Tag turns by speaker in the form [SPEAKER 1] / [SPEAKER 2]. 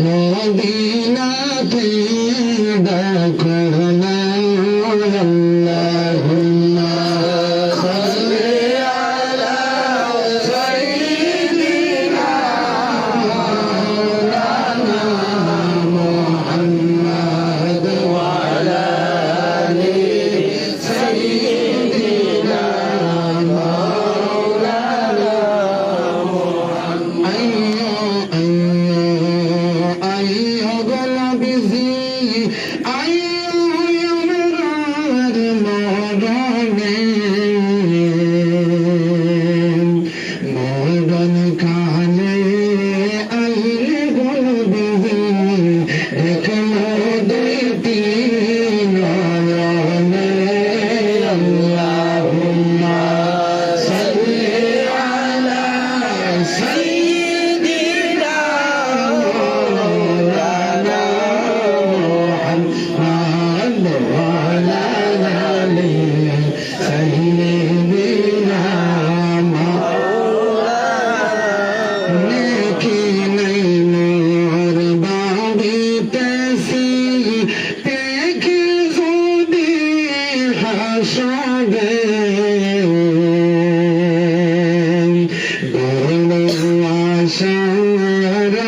[SPEAKER 1] মদিনাতে দেখো وغلب ذي সাগর আশার